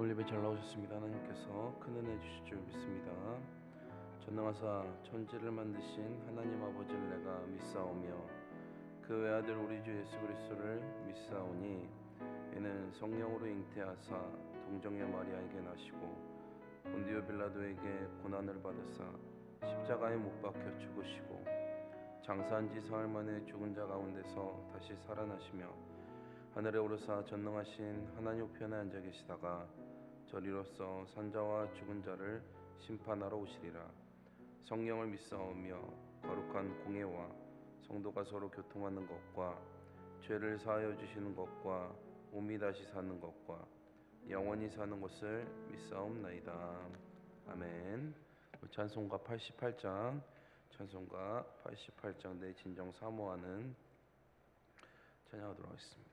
오늘 예배 잘 나오셨습니다. 하나님께서 큰 은혜 주실 줄 믿습니다. 전능하사 천지를 만드신 하나님 아버지를 내가 믿사오며 그 외아들 우리 주 예수 그리스도를 믿사오니 이는 성령으로 잉태하사 동정의 마리아에게 나시고 본디오 빌라도에게 고난을 받으사 십자가에 못 박혀 죽으시고 장사한 지 사흘 만에 죽은 자 가운데서 다시 살아나시며 하늘에 오르사 전능하신 하나님 우편에 앉아 계시다가 저리로서 산자와 죽은 자를 심판하러 오시리라. 성령을 믿사오며 거룩한 공예와 성도가 서로 교통하는 것과 죄를 사하여 주시는 것과 몸이 다시 사는 것과 영원히 사는 것을 믿사옵나이다. 아멘. 찬송가 88장 찬송가 88장 내 진정 사모하는 찬양하도록 하겠습니다.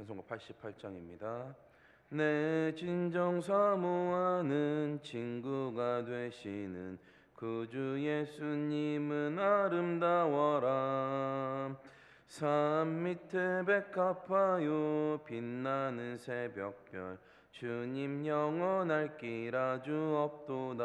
찬송가 88장입니다. 내 진정 사모하는 친구가 되시는 구주 예수님은 아름다워라 산 밑에 백합화요 빛나는 새벽별 주님 영원할 길 아주 없도다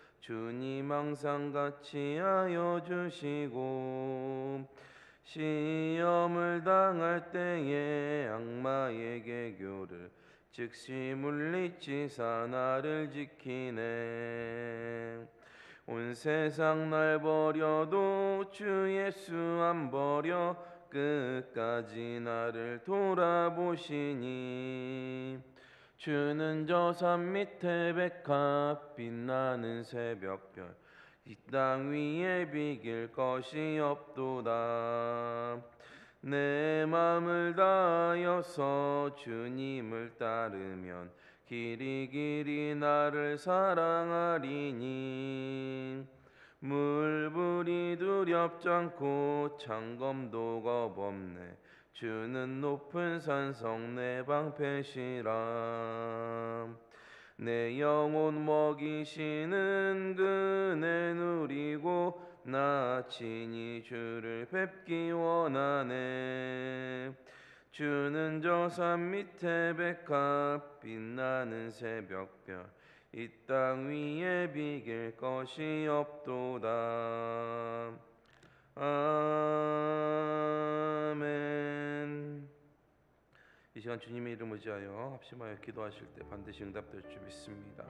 주님 항상 같이 하여 주시고 시험을 당할 때에 악마의 개교를 즉시 물리치사 나를 지키네. 온 세상 날 버려도 주 예수 안 버려 끝까지 나를 돌아보시니 주는 저 산 밑에 백합 빛나는 새벽별. 이 땅 위에 비길 것이 없도다. 내 맘을 다하여서 주님을 따르면 길이 길이 나를 사랑하리니. 물불이 두렵지 않고 창검도 겁없네 주는 높은 산성 내 방패시라. 내 영혼 먹이시는 그네 누리고 나 친히 주를 뵙기 원하네. 주는 저 산 밑에 백합 빛나는 새벽별 이 땅 위에 비길 것이 없도다 아멘 이 시간 주님의 이름을 지하여 합심하여 기도하실 때 반드시 응답될 줄 믿습니다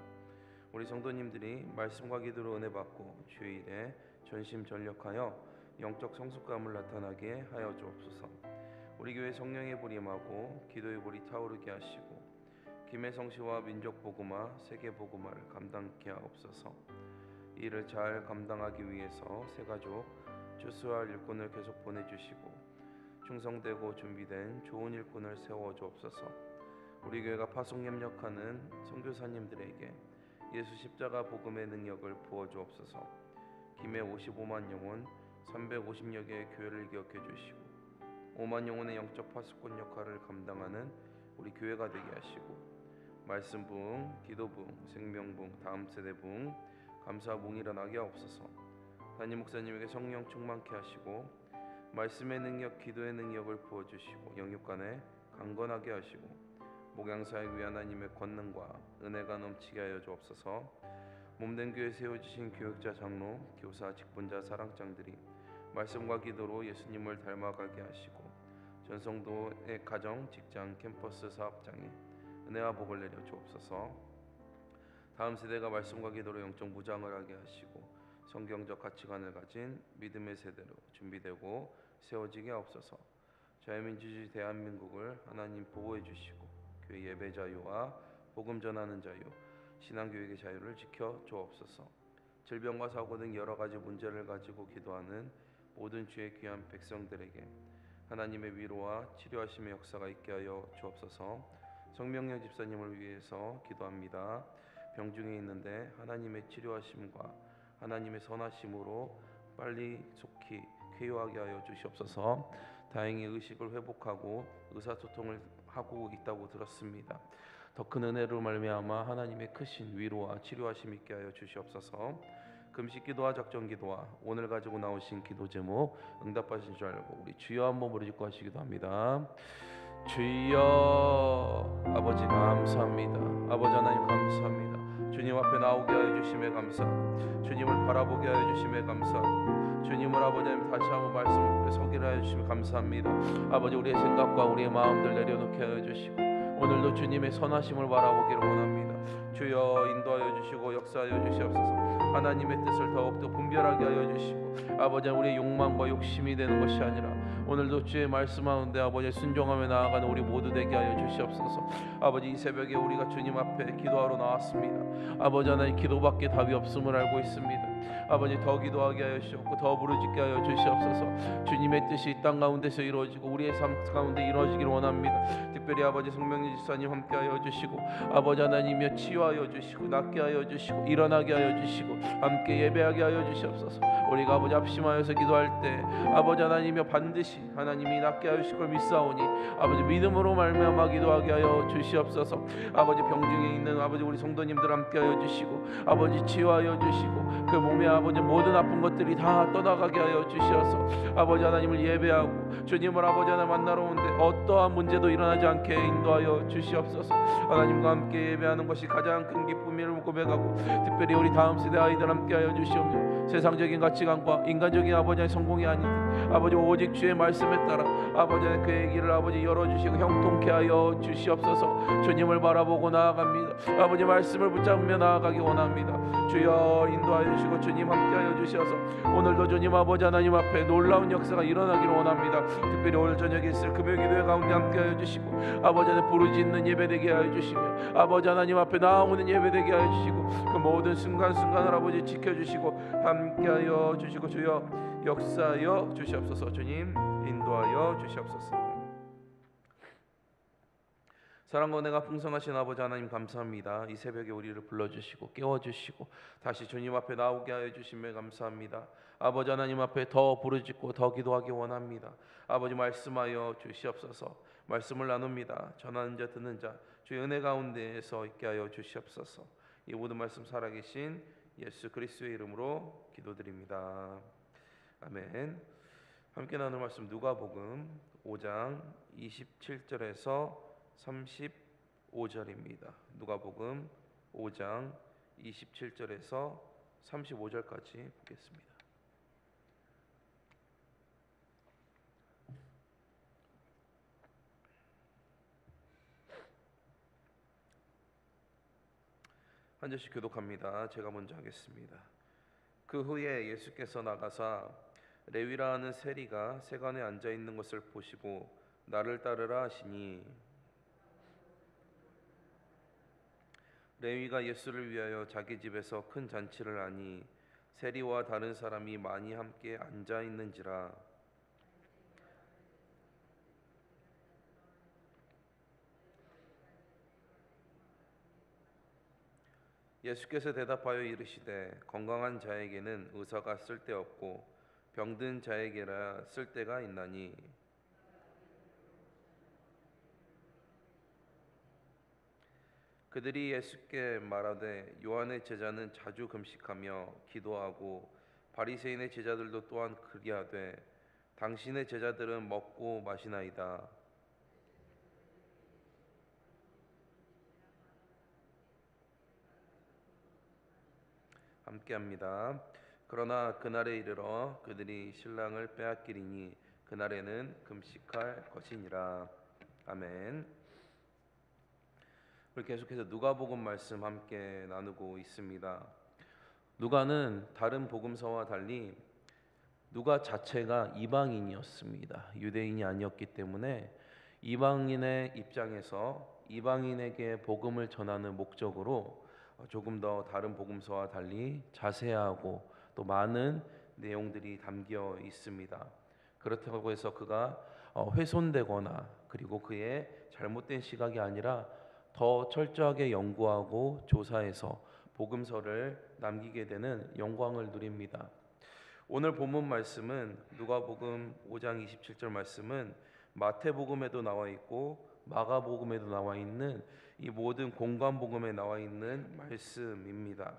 우리 성도님들이 말씀과 기도로 은혜 받고 주일에 전심 전력하여 영적 성숙감을 나타나게 하여 주옵소서. 우리 교회 성령의 불이 임하고 기도의 불이 타오르게 하시고 김혜성 씨와 민족 복음화, 세계 복음화를 감당케 하옵소서. 이를 잘 감당하기 위해서 새 가족 주수할 일꾼을 계속 보내주시고 충성되고 준비된 좋은 일꾼을 세워 주옵소서. 우리 교회가 파송 협력하는 선교사님들에게 예수 십자가 복음의 능력을 부어 주옵소서. 김해 55만 영혼 350여 개의 교회를 기억해 주시고 5만 영혼의 영적 파수꾼 역할을 감당하는 우리 교회가 되게 하시고 말씀 붕, 기도 붕, 생명 붕, 다음 세대 붕, 감사 붕 일어나게 하옵소서. 담임 목사님에게 성령 충만케 하시고 말씀의 능력, 기도의 능력을 부어 주시고 영육간에 강건하게 하시고 목양사역 위 하나님의 권능과 은혜가 넘치게 하여 주옵소서. 몸된 교회 세워주신 교육자 장로, 교사, 직분자, 사랑장들이 말씀과 기도로 예수님을 닮아가게 하시고 전성도의 가정, 직장, 캠퍼스 사업장에 은혜와 복을 내려 주옵소서. 다음 세대가 말씀과 기도로 영적 무장을 하게 하시고 성경적 가치관을 가진 믿음의 세대로 준비되고 세워지게 하옵소서. 자유민주주의 대한민국을 하나님 보호해 주시고 교회 예배 자유와 복음 전하는 자유, 신앙 교육의 자유를 지켜 주옵소서. 질병과 사고 등 여러 가지 문제를 가지고 기도하는 모든 주의 귀한 백성들에게 하나님의 위로와 치료하심의 역사가 있게 하여 주옵소서. 성명령 집사님을 위해서 기도합니다. 병중에 있는데 하나님의 치료하심과 하나님의 선하심으로 빨리 속히 쾌유하게 하여 주시옵소서. 다행히 의식을 회복하고 의사소통을 하고 있다고 들었습니다. 더 큰 은혜로 말미암아 하나님의 크신 위로와 치료하심 있게 하여 주시옵소서. 금식 기도와 작전 기도와 오늘 가지고 나오신 기도 제목 응답하신 줄 알고 우리 주여 한번 부르짖고 하시기도 합니다. 주여 아버지 감사합니다. 아버지 하나님 감사합니다. 주님 앞에 나오게 하여 주심에 감사하고 주님을 바라보게 하여 주심에 감사하고 주님을 아버지 하나님 다시 한번 말씀을 서기를 하여 주시면 감사합니다. 아버지 우리의 생각과 우리의 마음들 내려놓게 하여 주시고 오늘도 주님의 선하심을 바라보기를 원합니다. 주여 인도하여 주시고 역사하여 주시옵소서. 하나님의 뜻을 더욱더 분별하게 하여 주시고 아버지 우리의 욕망과 욕심이 되는 것이 아니라 오늘도 주의 말씀하는데 아버지 순종하며 나아가는 우리 모두 되게 하여 주시옵소서. 아버지 이 새벽에 우리가 주님 앞에 기도하러 나왔습니다. 아버지 하나님 기도밖에 답이 없음을 알고 있습니다. 아버지 더 기도하게 하여 주시옵고 더 부르짖게 하여 주시옵소서. 주님의 뜻이 이땅 가운데서 이루어지고 우리의 삶 가운데 이루어지기를 원합니다. 특별히 아버지 성명리 지사님 함께 하여 주시고 아버지 하나님여 치유하여 주시고 낫게 하여 주시고 일어나게 하여 주시고 함께 예배하게 하여 주시옵소서. 우리가 아버지 합심하여서 기도할 때 아버지 하나님여 반드시 하나님이 낫게 하여 주실 걸 믿사오니 아버지 믿음으로 말미암아 기도하게 하여 주시옵소서. 아버지 병중에 있는 아버지 우리 성도님들 함께 하여 주시고 아버지 치유하여 주시고 그 몸에 아버지 모든 아픈 것들이 다 떠나가게 하여 주시어서 아버지 하나님을 예배하고 주님을 아버지 하나 만나러 오는데 어떠한 문제도 일어나지 않게 인도하여 주시옵소서. 하나님과 함께 예배하는 것이 가장 큰 기쁨임을 고백하고 특별히 우리 다음 세대 아이들 함께 하여 주시오며 세상적인 가치관과 인간적인 아버지의 성공이 아닌 아버지 오직 주의 말씀에 따라 아버지의 그의 길을 아버지 열어주시고 형통케 하여 주시옵소서. 주님을 바라보고 나아갑니다. 아버지 말씀을 붙잡으며 나아가기 원합니다. 주여 인도하여 주시고 주님 함께하여 주셔서 오늘도 주님 아버지 하나님 앞에 놀라운 역사가 일어나기를 원합니다. 특별히 오늘 저녁에 있을 금요 기도회 가운데 함께하여 주시고 아버지 하나님 부르짖는 예배되게 하여 주시며 아버지 하나님 앞에 나오는 예배되게 하여 주시고 그 모든 순간순간을 아버지 지켜주시고 함께하여 주시고 주여 역사하여 주시옵소서 주님 인도하여 주시옵소서 사랑과 은혜가 풍성하신 아버지 하나님 감사합니다. 이 새벽에 우리를 불러주시고 깨워주시고 다시 주님 앞에 나오게 하여 주심에 감사합니다. 아버지 하나님 앞에 더 부르짖고 더 기도하기 원합니다. 아버지 말씀하여 주시옵소서. 말씀을 나눕니다. 전하는 자 듣는 자 주의 은혜 가운데에서 있게 하여 주시옵소서. 이 모든 말씀 살아계신 예수 그리스도의 이름으로 기도드립니다. 아멘. 함께 나눌 말씀 누가복음 5장 27절에서 35절입니다. 누가복음 5장 27절에서 35절까지 보겠습니다. 한 절씩 교독합니다. 제가 먼저 하겠습니다. 그 후에 예수께서 나가사 레위라 하는 세리가 세간에 앉아 있는 것을 보시고 나를 따르라 하시니. 레위가 예수를 위하여 자기 집에서 큰 잔치를 하니 세리와 다른 사람이 많이 함께 앉아 있는지라 예수께서 대답하여 이르시되 건강한 자에게는 의사가 쓸데없고 병든 자에게라 쓸데가 있나니 그들이 예수께 말하되 요한의 제자는 자주 금식하며 기도하고 바리새인의 제자들도 또한 그리하되 당신의 제자들은 먹고 마시나이다. 함께합니다. 그러나 그날에 이르러 그들이 신랑을 빼앗기리니 그날에는 금식할 것이니라. 아멘. 우리 계속해서 누가복음 말씀 함께 나누고 있습니다. 누가는 다른 복음서와 달리 누가 자체가 이방인이었습니다. 유대인이 아니었기 때문에 이방인의 입장에서 이방인에게 복음을 전하는 목적으로 어, 조금 더 다른 복음서와 달리 자세하고 또 많은 내용들이 담겨 있습니다. 그렇다고 해서 그가 어, 훼손되거나 그리고 그의 잘못된 시각이 아니라 더 철저하게 연구하고 조사해서 복음서를 남기게 되는 영광을 누립니다. 오늘 본문 말씀은 누가복음 5장 27절 말씀은 마태복음에도 나와 있고 마가복음에도 나와 있는 이 모든 공간 복음에 나와 있는 말씀입니다.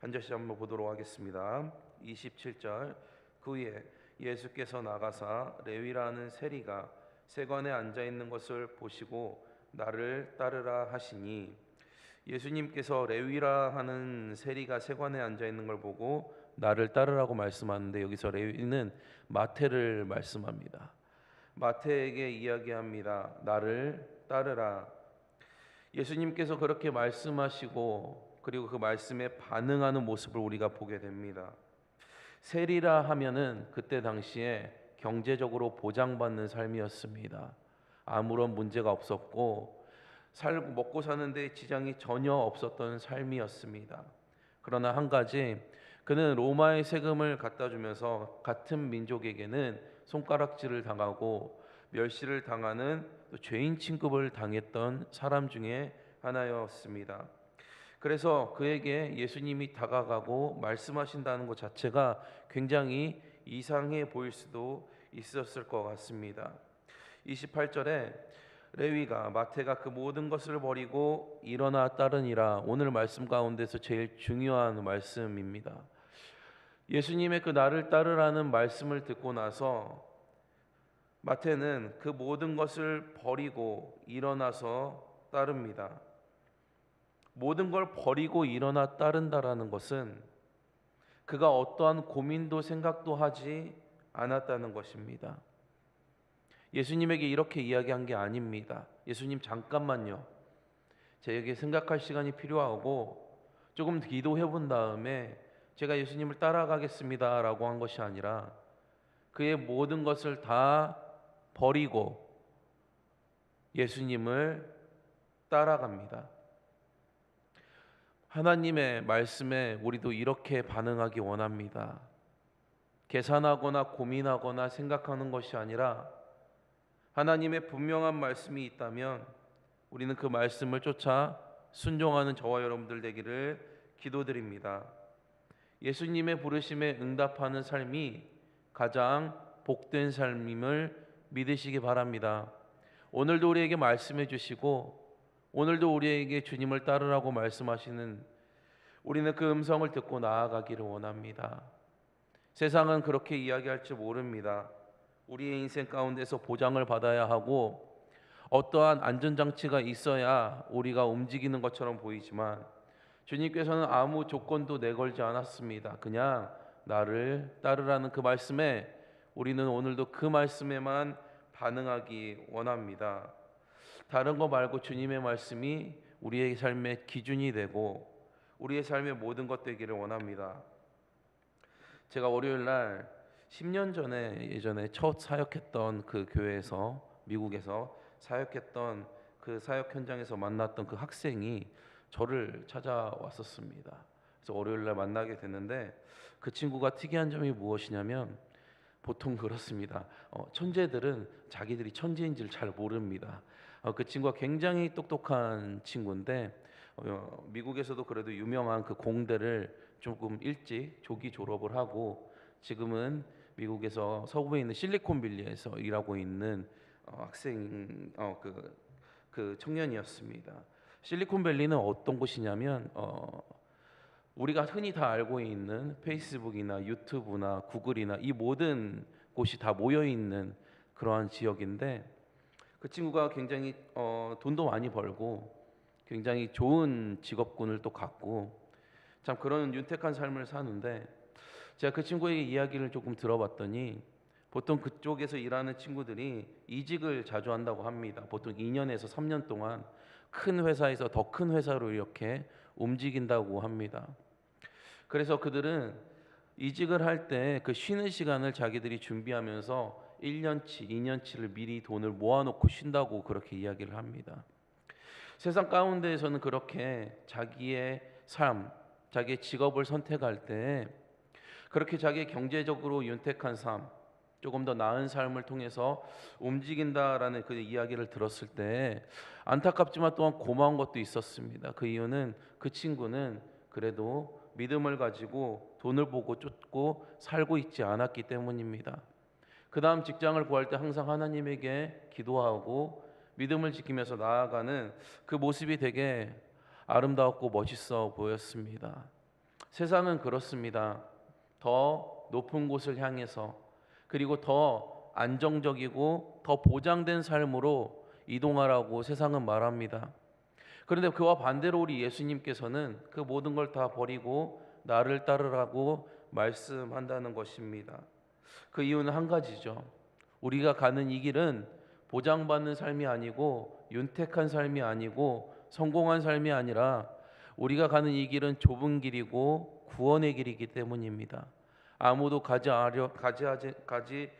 한 절씩 한번 보도록 하겠습니다. 27절 그 후에 예수께서 나가사 레위라는 세리가 세관에 앉아 있는 것을 보시고 나를 따르라 하시니 예수님께서 레위라 하는 세리가 세관에 앉아 있는 걸 보고 나를 따르라고 말씀하는데 여기서 레위는 마태를 말씀합니다. 마태에게 이야기합니다. 나를 따르라. 예수님께서 그렇게 말씀하시고 그리고 그 말씀에 반응하는 모습을 우리가 보게 됩니다. 세리라 하면은 그때 당시에 경제적으로 보장받는 삶이었습니다. 아무런 문제가 없었고 살고 먹고 사는데 지장이 전혀 없었던 삶이었습니다. 그러나 한 가지 그는 로마의 세금을 갖다 주면서 같은 민족에게는 손가락질을 당하고 멸시를 당하는 또 죄인 취급을 당했던 사람 중에 하나였습니다. 그래서 그에게 예수님이 다가가고 말씀하신다는 것 자체가 굉장히 이상해 보일 수도 있었을 것 같습니다. 28절에 레위가 마태가 그 모든 것을 버리고 일어나 따르니라 오늘 말씀 가운데서 제일 중요한 말씀입니다. 예수님의 그 나를 따르라는 말씀을 듣고 나서 마태는 그 모든 것을 버리고 일어나서 따릅니다. 모든 걸 버리고 일어나 따른다라는 것은 그가 어떠한 고민도 생각도 하지 않았다는 것입니다. 예수님에게 이렇게 이야기한 게 아닙니다. 예수님 잠깐만요. 제게 생각할 시간이 필요하고 조금 기도해 본 다음에 제가 예수님을 따라가겠습니다라고 한 것이 아니라 그의 모든 것을 다 버리고 예수님을 따라갑니다. 하나님의 말씀에 우리도 이렇게 반응하기 원합니다. 계산하거나 고민하거나 생각하는 것이 아니라 하나님의 분명한 말씀이 있다면 우리는 그 말씀을 쫓아 순종하는 저와 여러분들 되기를 기도드립니다. 예수님의 부르심에 응답하는 삶이 가장 복된 삶임을 믿으시기 바랍니다. 오늘도 우리에게 말씀해 주시고 오늘도 우리에게 주님을 따르라고 말씀하시는 우리는 그 음성을 듣고 나아가기를 원합니다. 세상은 그렇게 이야기할 줄 모릅니다. 우리의 인생 가운데서 보장을 받아야 하고 어떠한 안전장치가 있어야 우리가 움직이는 것처럼 보이지만 주님께서는 아무 조건도 내걸지 않았습니다. 그냥 나를 따르라는 그 말씀에 우리는 오늘도 그 말씀에만 반응하기 원합니다. 다른 거 말고 주님의 말씀이 우리의 삶의 기준이 되고 우리의 삶의 모든 것 되기를 원합니다. 제가 월요일 날 10년 전에 예전에 첫 사역했던 그 교회에서 미국에서 사역했던 그 사역 현장에서 만났던 그 학생이 저를 찾아왔었습니다. 그래서 월요일 날 만나게 됐는데 그 친구가 특이한 점이 무엇이냐면 보통 그렇습니다. 어, 천재들은 자기들이 천재인지를 잘 모릅니다. 어, 그 친구가 굉장히 똑똑한 친구인데 어, 미국에서도 그래도 유명한 그 공대를 조금 일찍 조기 졸업을 하고 지금은 미국에서 서부에 있는 실리콘밸리에서 일하고 있는 어, 학생 어그 그 청년이었습니다. 실리콘밸리는 어떤 곳이냐면 어, 우리가 흔히 다 알고 있는 페이스북이나 유튜브나 구글이나 이 모든 곳이 다 모여 있는 그러한 지역인데 그 친구가 굉장히 어, 돈도 많이 벌고 굉장히 좋은 직업군을 또 갖고 참 그런 윤택한 삶을 사는데 제가 그 친구에게 이야기를 조금 들어봤더니 보통 그쪽에서 일하는 친구들이 이직을 자주 한다고 합니다. 보통 2년에서 3년 동안 큰 회사에서 더 큰 회사로 이렇게 움직인다고 합니다. 그래서 그들은 이직을 할 때 그 쉬는 시간을 자기들이 준비하면서 1년치, 2년치를 미리 돈을 모아놓고 쉰다고 그렇게 이야기를 합니다. 세상 가운데에서는 그렇게 자기의 삶, 자기 직업을 선택할 때 그렇게 자기 경제적으로 윤택한 삶, 조금 더 나은 삶을 통해서 움직인다라는 그 이야기를 들었을 때 안타깝지만 또한 고마운 것도 있었습니다. 그 이유는 그 친구는 그래도 믿음을 가지고 돈을 보고 쫓고 살고 있지 않았기 때문입니다. 그 다음 직장을 구할 때 항상 하나님에게 기도하고 믿음을 지키면서 나아가는 그 모습이 되게 아름다웠고 멋있어 보였습니다. 세상은 그렇습니다. 더 높은 곳을 향해서 그리고 더 안정적이고 더 보장된 삶으로 이동하라고 세상은 말합니다. 그런데 그와 반대로 우리 예수님께서는 그 모든 걸 다 버리고 나를 따르라고 말씀한다는 것입니다. 그 이유는 한 가지죠. 우리가 가는 이 길은 보장받는 삶이 아니고 윤택한 삶이 아니고 성공한 삶이 아니라 우리가 가는 이 길은 좁은 길이고 구원의 길이기 때문입니다. 아무도 가지 않으려 가지 하지- 가지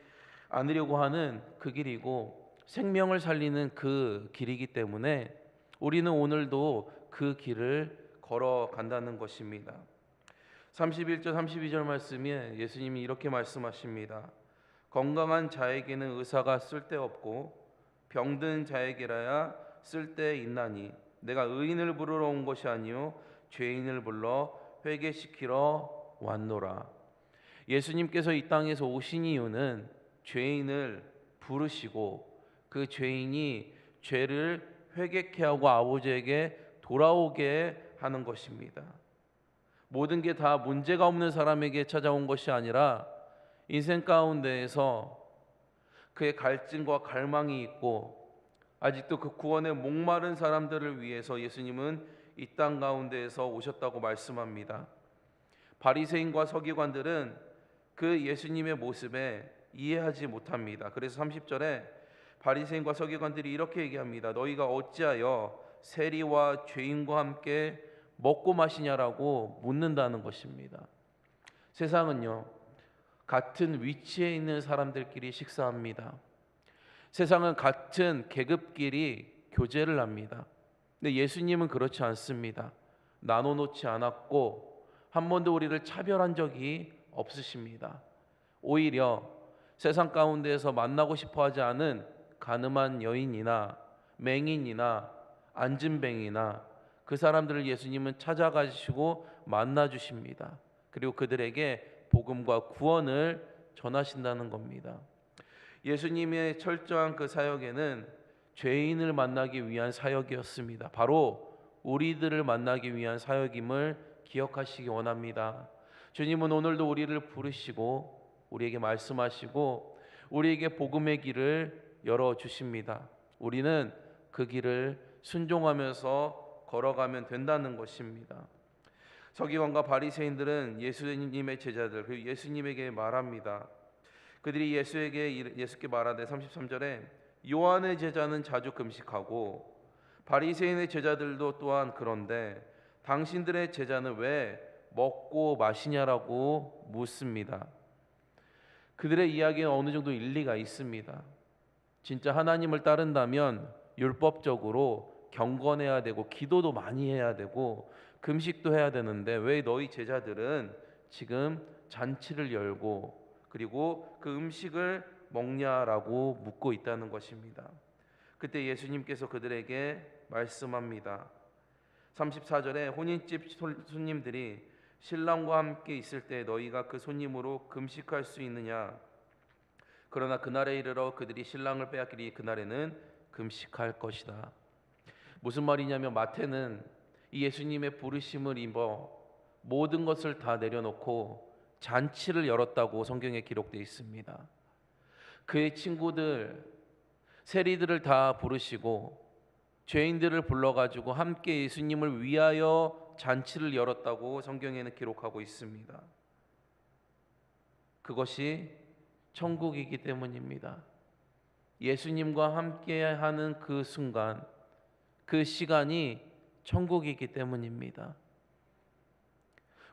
않으려고 하는 그 길이고 생명을 살리는 그 길이기 때문에 우리는 오늘도 그 길을 걸어간다는 것입니다. 31절 32절 말씀에 예수님이 이렇게 말씀하십니다. 건강한 자에게는 의사가 쓸데없고 병든 자에게라야 쓸데 있나니 내가 의인을 부르러 온 것이 아니요 죄인을 불러 회개시키러 왔노라. 예수님께서 이 땅에서 오신 이유는 죄인을 부르시고 그 죄인이 죄를 회개케 하고 아버지에게 돌아오게 하는 것입니다. 모든 게 다 문제가 없는 사람에게 찾아온 것이 아니라 인생 가운데에서 그의 갈증과 갈망이 있고 아직도 그 구원에 목마른 사람들을 위해서 예수님은 이 땅 가운데에서 오셨다고 말씀합니다. 바리새인과 서기관들은 그 예수님의 모습에 이해하지 못합니다. 그래서 30절에 바리새인과 서기관들이 이렇게 얘기합니다. 너희가 어찌하여 세리와 죄인과 함께 먹고 마시냐라고 묻는다는 것입니다. 세상은요. 같은 위치에 있는 사람들끼리 식사합니다. 세상은 같은 계급끼리 교제를 합니다. 근데 예수님은 그렇지 않습니다. 나눠 놓지 않았고 한 번도 우리를 차별한 적이 없으십니다. 오히려 세상 가운데에서 만나고 싶어 하지 않은 가늠한 여인이나 맹인이나 안진뱅이나 그 사람들을 예수님은 찾아가시고 만나 주십니다. 그리고 그들에게 복음과 구원을 전하신다는 겁니다. 예수님의 철저한 그 사역에는 죄인을 만나기 위한 사역이었습니다. 바로 우리들을 만나기 위한 사역임을 기억하시기 원합니다. 주님은 오늘도 우리를 부르시고 우리에게 말씀하시고 우리에게 복음의 길을 열어 주십니다. 우리는 그 길을 순종하면서 걸어가면 된다는 것입니다. 서기관과 바리새인들은 예수님의 제자들 그리고 예수님에게 말합니다. 그들이 예수에게 예수께 말하되 33절에 요한의 제자는 자주 금식하고 바리새인의 제자들도 또한 그런데 당신들의 제자는 왜 먹고 마시냐라고 묻습니다. 그들의 이야기는 어느 정도 일리가 있습니다. 진짜 하나님을 따른다면 율법적으로 경건해야 되고 기도도 많이 해야 되고 금식도 해야 되는데 왜 너희 제자들은 지금 잔치를 열고 그리고 그 음식을 먹냐라고 묻고 있다는 것입니다. 그때 예수님께서 그들에게 말씀합니다. 34절에 혼인집 손님들이 신랑과 함께 있을 때 너희가 그 손님으로 금식할 수 있느냐? 그러나 그날에 이르러 그들이 신랑을 빼앗기리 그날에는 금식할 것이다. 무슨 말이냐면 마태는 이 예수님의 부르심을 입어 모든 것을 다 내려놓고 잔치를 열었다고 성경에 기록되어 있습니다. 그의 친구들 세리들을 다 부르시고 죄인들을 불러가지고 함께 예수님을 위하여 잔치를 열었다고 성경에는 기록하고 있습니다. 그것이 천국이기 때문입니다. 예수님과 함께하는 그 순간, 그 시간이 천국이기 때문입니다.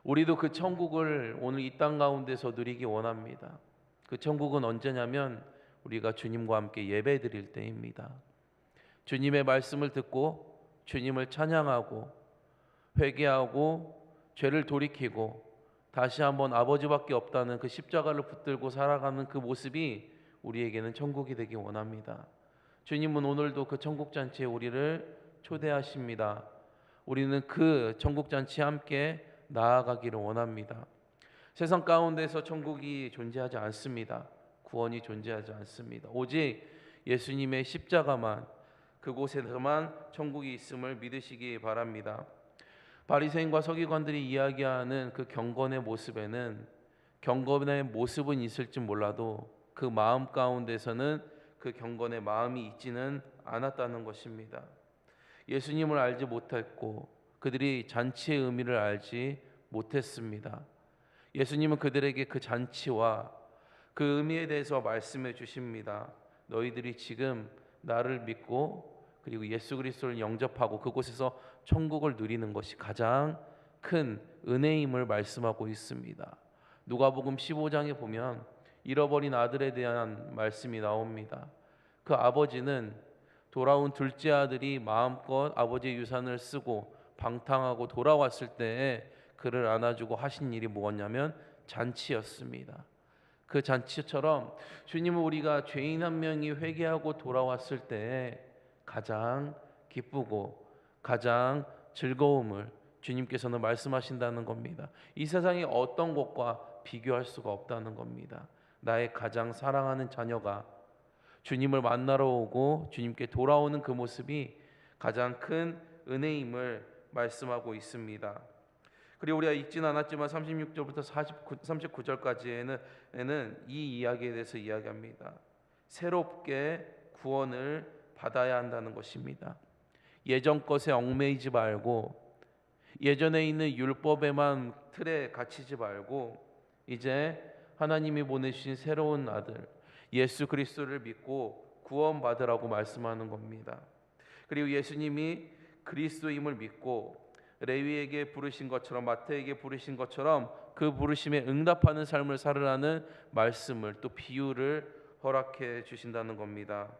우리도 그 천국을 오늘 이 땅 가운데서 누리기 원합니다. 그 천국은 언제냐면 우리가 주님과 함께 예배 드릴 때입니다. 주님의 말씀을 듣고 주님을 찬양하고 회개하고 죄를 돌이키고 다시 한번 아버지밖에 없다는 그 십자가를 붙들고 살아가는 그 모습이 우리에게는 천국이 되기 원합니다. 주님은 오늘도 그 천국 잔치에 우리를 초대하십니다. 우리는 그 천국 잔치에 함께 나아가기를 원합니다. 세상 가운데서 천국이 존재하지 않습니다. 구원이 존재하지 않습니다. 오직 예수님의 십자가만 그곳에서만 천국이 있음을 믿으시기 바랍니다. 바리새인과 서기관들이 이야기하는 그 경건의 모습에는 경건의 모습은 있을지 몰라도 그 마음 가운데서는 그 경건의 마음이 있지는 않았다는 것입니다. 예수님을 알지 못했고 그들이 잔치의 의미를 알지 못했습니다. 예수님은 그들에게 그 잔치와 그 의미에 대해서 말씀해 주십니다. 너희들이 지금 나를 믿고 그리고 예수 그리스도를 영접하고 그곳에서 천국을 누리는 것이 가장 큰 은혜임을 말씀하고 있습니다. 누가복음 15장에 보면 잃어버린 아들에 대한 말씀이 나옵니다. 그 아버지는 돌아온 둘째 아들이 마음껏 아버지의 유산을 쓰고 방탕하고 돌아왔을 때에 그를 안아주고 하신 일이 무엇냐면 잔치였습니다. 그 잔치처럼 주님은 우리가 죄인 한 명이 회개하고 돌아왔을 때에 가장 기쁘고 가장 즐거움을 주님께서는 말씀하신다는 겁니다. 이 세상의 어떤 것과 비교할 수가 없다는 겁니다. 나의 가장 사랑하는 자녀가 주님을 만나러 오고 주님께 돌아오는 그 모습이 가장 큰 은혜임을 말씀하고 있습니다. 그리고 우리가 읽진 않았지만 36절부터 49, 39절까지에는 이 이야기에 대해서 이야기합니다. 새롭게 구원을 받아야 한다는 것입니다. 예전 것에 얽매이지 말고 예전에 있는 율법에만 틀에 갇히지 말고 이제 하나님이 보내신 새로운 아들 예수 그리스도를 믿고 구원받으라고 말씀하는 겁니다. 그리고 예수님이 그리스도임을 믿고 레위에게 부르신 것처럼 마태에게 부르신 것처럼 그 부르심에 응답하는 삶을 살으라는 말씀을 또 비유를 허락해 주신다는 겁니다.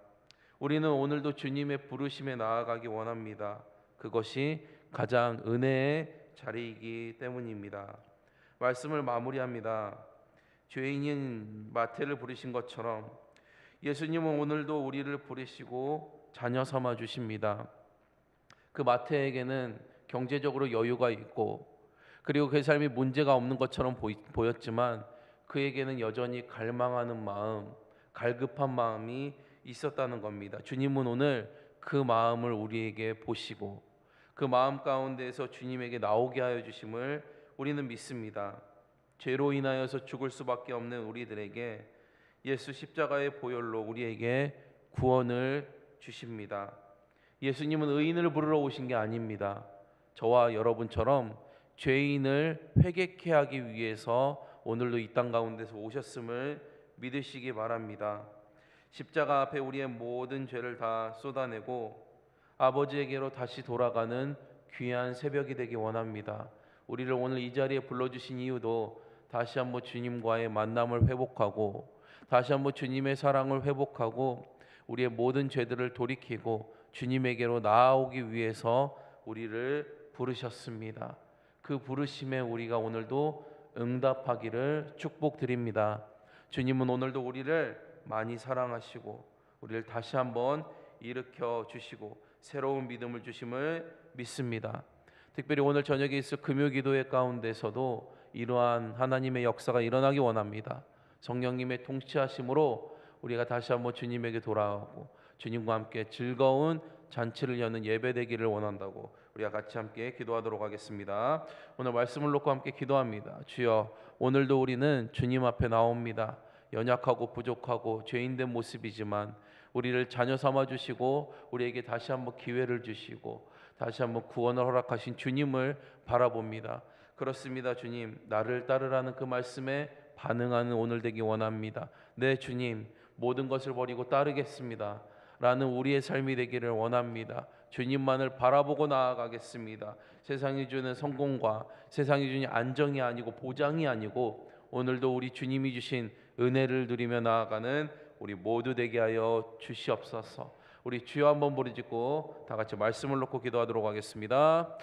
우리는 오늘도 주님의 부르심에 나아가기 원합니다. 그것이 가장 은혜의 자리이기 때문입니다. 말씀을 마무리합니다. 죄인인 마태를 부르신 것처럼 예수님은 오늘도 우리를 부르시고 자녀 삼아 주십니다. 그 마태에게는 경제적으로 여유가 있고 그리고 그 삶이 문제가 없는 것처럼 보였지만 그에게는 여전히 갈망하는 마음, 갈급한 마음이 있었다는 겁니다. 주님은 오늘 그 마음을 우리에게 보시고 그 마음 가운데서 주님에게 나오게 하여 주심을 우리는 믿습니다. 죄로 인하여서 죽을 수밖에 없는 우리들에게 예수 십자가의 보혈로 우리에게 구원을 주십니다. 예수님은 의인을 부르러 오신 게 아닙니다. 저와 여러분처럼 죄인을 회개케 하기 위해서 오늘도 이 땅 가운데서 오셨음을 믿으시기 바랍니다. 십자가 앞에 우리의 모든 죄를 다 쏟아내고 아버지에게로 다시 돌아가는 귀한 새벽이 되기 원합니다. 우리를 오늘 이 자리에 불러주신 이유도 다시 한번 주님과의 만남을 회복하고 다시 한번 주님의 사랑을 회복하고 우리의 모든 죄들을 돌이키고 주님에게로 나아오기 위해서 우리를 부르셨습니다. 그 부르심에 우리가 오늘도 응답하기를 축복드립니다. 주님은 오늘도 우리를 많이 사랑하시고 우리를 다시 한번 일으켜 주시고 새로운 믿음을 주심을 믿습니다. 특별히 오늘 저녁에 있을 금요 기도회 가운데서도 이러한 하나님의 역사가 일어나기 원합니다. 성령님의 통치하심으로 우리가 다시 한번 주님에게 돌아오고 주님과 함께 즐거운 잔치를 여는 예배되기를 원한다고 우리가 같이 함께 기도하도록 하겠습니다. 오늘 말씀을 놓고 함께 기도합니다. 주여, 오늘도 우리는 주님 앞에 나옵니다. 연약하고 부족하고 죄인된 모습이지만 우리를 자녀 삼아 주시고 우리에게 다시 한번 기회를 주시고 다시 한번 구원을 허락하신 주님을 바라봅니다. 그렇습니다, 주님. 나를 따르라는 그 말씀에 반응하는 오늘 되기 원합니다. 네, 주님. 모든 것을 버리고 따르겠습니다. 라는 우리의 삶이 되기를 원합니다. 주님만을 바라보고 나아가겠습니다. 세상이 주는 성공과 세상이 주는 안정이 아니고 보장이 아니고 오늘도 우리 주님이 주신 은혜를 누리며 나아가는 우리 모두 되게 하여 주시옵소서. 우리 주여 한번 부르짖고 다 같이 말씀을 놓고 기도하도록 하겠습니다.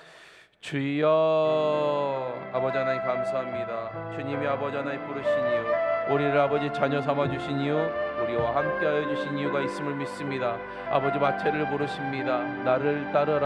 주여 아버지 하나님 감사합니다 주님이 아버지 하나님 부르신 이유 우리를 아버지 자녀 삼아 주신 이유 우리와 함께하여 주신 이유가 있음을 믿습니다 아버지 마태를 부르십니다 나를 따르라